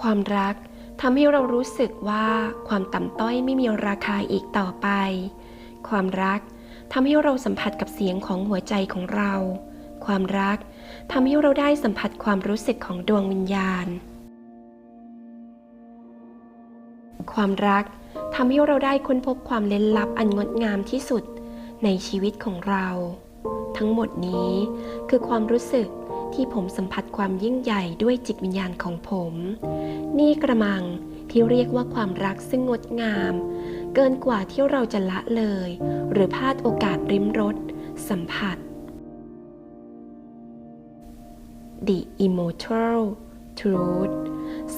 ความรักทำให้เรารู้สึกว่าความต่ำต้อยไม่มีราคาอีกต่อไป ความรักทำให้เราสัมผัสกับเสียงของหัวใจของเรา ความรักทำให้เราได้สัมผัสความรู้สึกของดวงวิญญาณ ความรักทำให้เราได้ค้นพบความเล้นลับอันงดงามที่สุดในชีวิตของเรา ทั้งหมดนี้คือความรู้สึก ที่ผมสัมผัสความยิ่งใหญ่ด้วยจิตวิญญาณของผม นี่กระมังที่เรียกว่าความรักซึ่งงดงาม เกินกว่าที่เราจะละเลย หรือพลาดโอกาสริมรสสัมผัส The Immortal Truth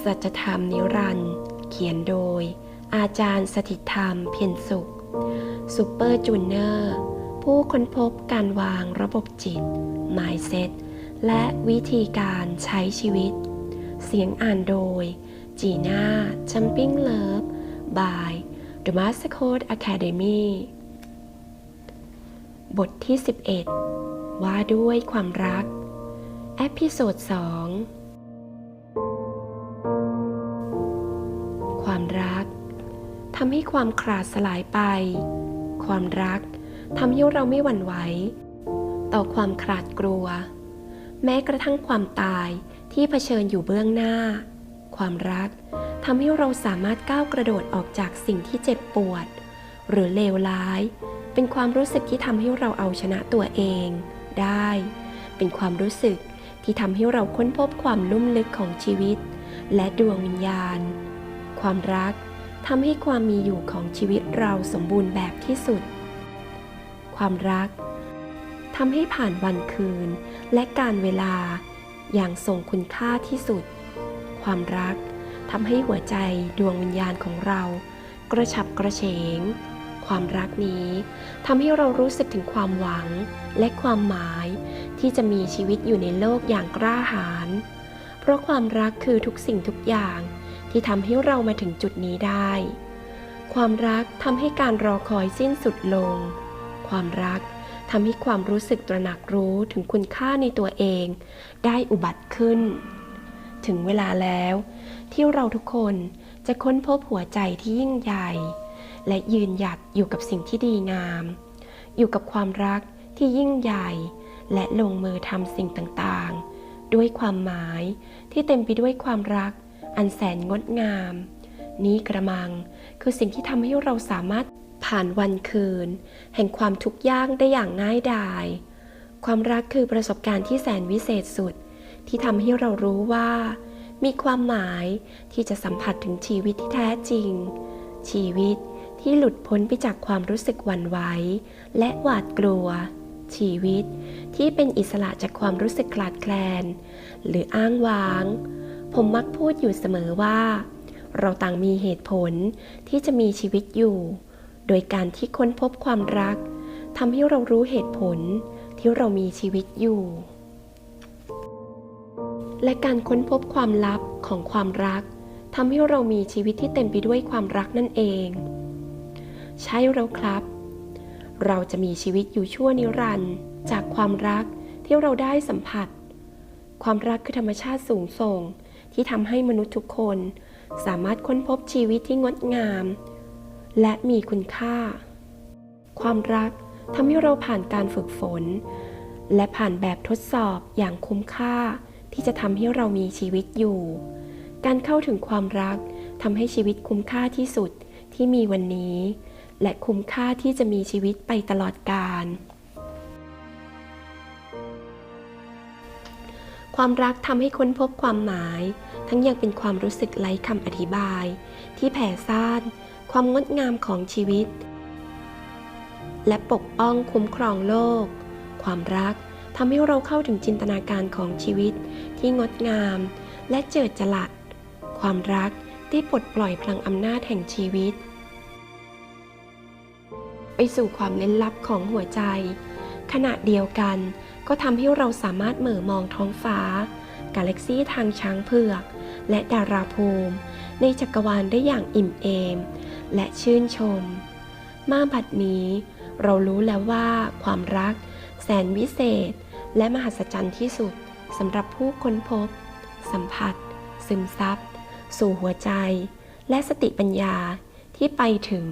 สัจธรรมนิรันด์เขียนโดย อาจารย์สถิตธรรมเพียรสุขซูเปอร์จูเนอร์ผู้ค้นพบการวางระบบจิต Mindset และวิธีการใช้ชีวิต เสียงอ่านโดย จีน่าจัมปิ้งเลิฟ by The Master Code Academy บทที่ 11 ว่าด้วยความรัก เอพิโซด 2 ความรักทำให้ความขาดสลายไป ความรักทำให้เราไม่หวั่นไหว ต่อความขาดกลัว แม้กระทั่งความตายที่เผชิญอยู่เบื้องหน้า ความรักทำให้เราสามารถก้าวกระโดดออกจากสิ่งที่เจ็บปวด หรือเลวร้าย เป็นความรู้สึกที่ทำให้เราเอาชนะตัวเอง ได้ เป็นความรู้สึกที่ทำให้เราค้นพบความลุ่มลึกของชีวิต และดวงวิญญาณ ความรักทำให้ความมีอยู่ของชีวิตเราสมบูรณ์แบบที่สุด ความรัก ทำให้ผ่านวันคืน และการเวลาอย่างทรงคุณค่าที่สุด ความรักทำให้หัวใจดวงวิญญาณของเรา กระฉับกระเฉง ความรักนี้ทำให้เรารู้สึกถึงความหวังและความหมาย ที่จะมีชีวิตอยู่ในโลกอย่างกล้าหาญ เพราะความรักคือทุกสิ่งทุกอย่างที่ทำให้เรามาถึงจุดนี้ได้ ความรักทำให้การรอคอยสิ้นสุดลง ความรัก ทำให้ความรู้สึกตระหนักรู้ถึงคุณค่าในตัวเอง ได้อุบัติขึ้น ถึงเวลาแล้ว ที่เราทุกคนจะค้นพบหัวใจที่ยิ่งใหญ่ และยืนหยัดอยู่กับสิ่งที่ดีงาม อยู่กับความรักที่ยิ่งใหญ่ และลงมือทำสิ่งต่างๆ ด้วยความหมายที่เต็มไปด้วยความรัก อันแสนงดงาม นี้กระมังคือสิ่งที่ทำให้เราสามารถ ผ่านวันคืน แห่งความทุกข์ยากได้อย่างง่ายดาย ความรักคือประสบการณ์ที่แสนวิเศษสุด ที่ทำให้เรารู้ว่า มีความหมายที่จะสัมผัสถึงชีวิตที่แท้จริง ชีวิตที่หลุดพ้นไปจากความรู้สึกหวั่นไหวและหวาดกลัว ชีวิตที่เป็นอิสระจากความรู้สึกคลาดแคลน หรืออ้างว้าง ผมมักพูดอยู่เสมอว่า เราต่างมีเหตุผลที่จะมีชีวิตอยู่ โดยการที่ค้นพบความรักทำให้เรารู้เหตุผลที่เรามีชีวิตอยู่ และการค้นพบความลับของความรักทำให้เรามีชีวิตที่เต็มไปด้วยความรักนั่นเอง ใช่แล้วครับ เราจะมีชีวิตอยู่ชั่วนิรันดร์จากความรักที่เราได้สัมผัส ความรักคือธรรมชาติสูงส่งที่ทำให้มนุษย์ทุกคน สามารถค้นพบชีวิตที่งดงาม และมีคุณค่า ความรักทำให้เราผ่านการฝึกฝน และผ่านแบบทดสอบอย่างคุ้มค่า ที่จะทำให้เรามีชีวิตอยู่ การเข้าถึงความรักทำให้ชีวิตคุ้มค่าที่สุดที่มีวันนี้ และคุ้มค่าที่จะมีชีวิตไปตลอดกาลความรักทำให้ค้นพบความหมาย ทั้งยังเป็นความรู้สึกไร้คำอธิบาย ที่แผ่ซ่าน ความงดงามของชีวิต และปกป้องคุ้มครองโลก ความรักทำให้เราเข้าถึงจินตนาการของชีวิตที่งดงาม และเจิดจรัสความรักที่ปลดปล่อยพลังอำนาจแห่งชีวิต ไปสู่ความเล้นลับของหัวใจ ขณะเดียวกันก็ทำให้เราสามารถเหม่อมองท้องฟ้า กาแล็กซี่ทางช้างเผือก และดาราภูมิ ในจักรวาลได้อย่างอิ่มเอม และชื่นชม มาบัดนี้ เรารู้แล้วว่าความรัก แสนวิเศษ และมหัศจรรย์ที่สุดสำหรับผู้ค้นพบ สัมผัส ซึมซับ สู่หัวใจ และสติปัญญาที่ไปถึง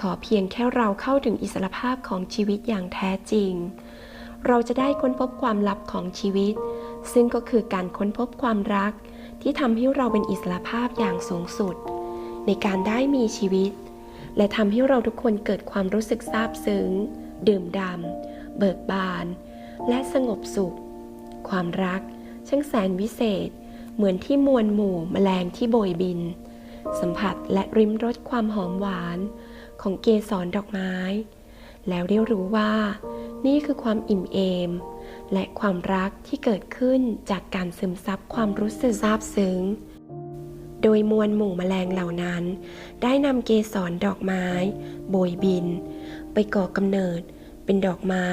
ขอเพียงแค่เราเข้าถึงอิสรภาพของชีวิตอย่างแท้จริง เราจะได้ค้นพบความลับของชีวิต ซึ่งก็คือการค้นพบความรักที่ทำให้เราเป็นอิสระภาพอย่างสูงสุด ในการได้มีชีวิต และทำให้เราทุกคนเกิดความรู้สึกซาบซึ้ง ดื่มดำเบิกบาน และสงบสุข ความรักช่างแสนวิเศษ เหมือนที่มวลหมู่แมลงที่โบยบิน สัมผัสและริมรสความหอมหวาน ของเกสรดอกไม้ แล้วได้รู้ว่า นี่คือความอิ่มเอม และความรักที่เกิดขึ้นจากการซึมซับความรู้สึกซาบซึ้ง โดยมวลหมู่แมลงเหล่านั้น ได้นำเกสรดอกไม้ โบยบิน ไปก่อกำเนิดเป็นดอกไม้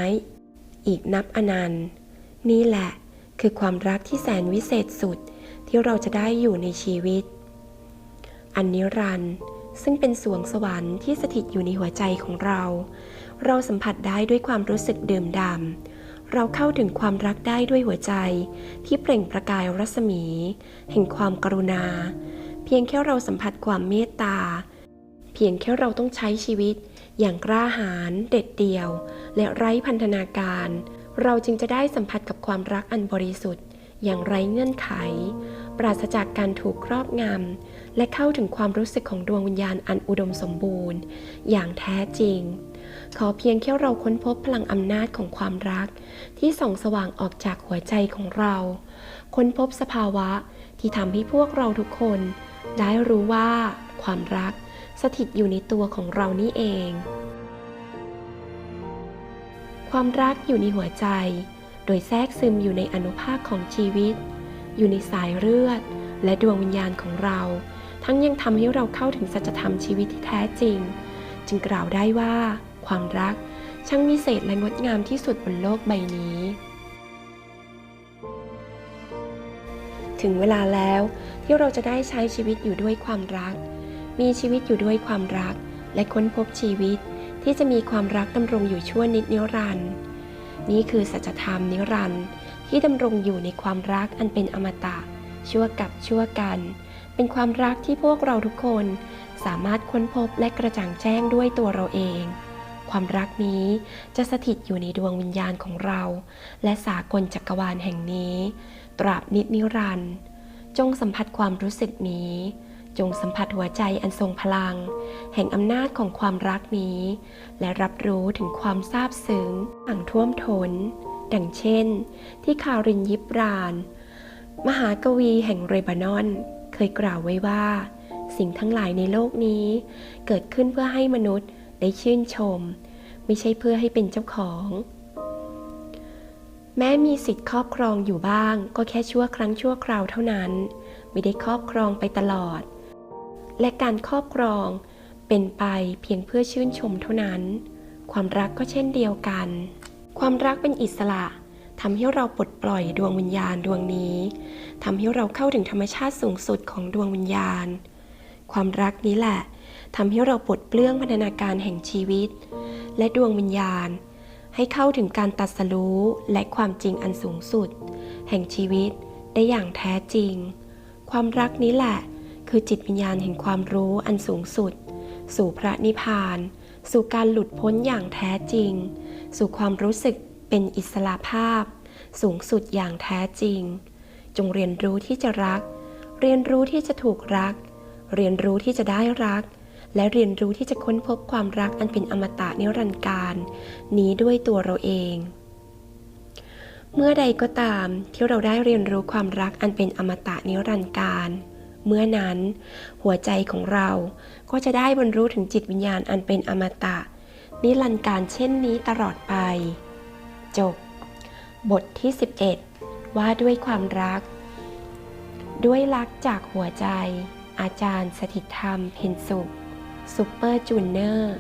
อีกนับอนันต์ นี่แหละคือความรักที่แสนวิเศษสุดที่เราจะได้อยู่ในชีวิต อันนิรันด์ซึ่งเป็นสวงสวรรค์ที่สถิตอยู่ในหัวใจของเรา เราสัมผัสได้ด้วยความรู้สึกเดิมดำ เราเข้าถึงความรักได้ด้วยหัวใจ ที่เปล่งประกายรัศมี แห่งความกรุณา เพียงแค่เราสัมผัสความเมตตา เพียงแค่เราต้องใช้ชีวิต อย่างกล้าหาญเด็ดเดี่ยว และไร้พันธนาการ เราจึงจะได้สัมผัสกับความรักอันบริสุทธิ์ อย่างไร้เงื่อนไข ปราศจากการถูกครอบงำและเข้าถึงความรู้สึกของดวงวิญญาณอันอุดมสมบูรณ์ อย่างแท้จริง ขอเพียงแค่เราค้นพบพลังอำนาจของความรัก ที่ส่องสว่างออกจากหัวใจของเรา ค้นพบสภาวะที่ทำให้พวกเราทุกคน ได้รู้ว่าความรักสถิตอยู่ในตัวของเรานี่เอง ความรักอยู่ในหัวใจ โดยแทรกซึมอยู่ในอนุภาคของชีวิต อยู่ในสายเลือด และดวงวิญญาณของเรา ทั้งยังทำให้เราเข้าถึงสัจธรรมชีวิตที่แท้จริง จึงกล่าวได้ว่า ความรัก ช่างวิเศษและงดงามที่สุดบนโลกใบนี้ ถึงเวลาแล้วที่เราจะได้ใช้ชีวิตอยู่ด้วยความรัก มีชีวิตอยู่ด้วยความรัก และค้นพบชีวิตที่จะมีความรักดำรงอยู่ชั่วนิดนิรันดร์นี่คือสัจธรรมนิรันดร์ที่ดำรงอยู่ในความรักอันเป็นอมตะ ชั่วกับชั่วกัน เป็นความรักที่พวกเราทุกคนสามารถค้นพบและกระจ่างแจ้งด้วยตัวเราเอง ความรักนี้ จะสถิตอยู่ในดวงวิญญาณของเรา และสากลจักรวาลแห่งนี้ ตราบนิดนิรันดร์จงสัมผัสความรู้สึกนี้ จงสัมผัสหัวใจอันทรงพลัง แห่งอำนาจของความรักนี้ และรับรู้ถึงความซาบซึ้งอ่างท่วมทนดังเช่น ที่คารินยิบราน มหากวีแห่งเรบานอน เคยกล่าวไว้ว่า สิ่งทั้งหลายในโลกนี้ เกิดขึ้นเพื่อให้มนุษย์ ได้ชื่นชม ไม่ใช่เพื่อให้เป็นเจ้าของ แม้มีสิทธิ์ครอบครองอยู่บ้าง ก็แค่ชั่วครั้งชั่วคราวเท่านั้น ไม่ได้ครอบครองไปตลอด และการครอบครองเป็นไปเพียงเพื่อชื่นชมเท่านั้น ความรักก็เช่นเดียวกัน ความรักเป็นอิสระทำให้เราปลดปล่อยดวงวิญญาณดวงนี้ทำให้เราเข้าถึงธรรมชาติสูงสุดของดวงวิญญาณ ความรักนี้แหละ ทำให้เราปลดเปลื้องพันธนาการแห่งชีวิต และดวงวิญญาณ ให้เข้าถึงการตัดสรู้และความจริงอันสูงสุด แห่งชีวิตได้อย่างแท้จริง ความรักนี้แหละ คือจิตวิญญาณแห่งความรู้อันสูงสุด สู่พระนิพพาน สู่การหลุดพ้นอย่างแท้จริง สู่ความรู้สึกเป็นอิสระภาพ สูงสุดอย่างแท้จริง จงเรียนรู้ที่จะรัก เรียนรู้ที่จะถูกรัก เรียนรู้ที่จะได้รัก และเรียนรู้ที่จะค้นพบความรักอันเป็นอมตะนิรันดร์การ นี้ด้วยตัวเราเอง เมื่อใดก็ตามที่เราได้เรียนรู้ความรักอันเป็นอมตะนิรันดร์การ เมื่อนั้น หัวใจของเราก็จะได้บรรลุถึงจิตวิญญาณอันเป็นอมตะ นิรันดร์การเช่นนี้ตลอดไป จบ บทที่ 11 ว่าด้วยความรัก ด้วยรักจากหัวใจอาจารย์สถิตธรรม เพ็ญสุข ซูเปอร์จูเนอร์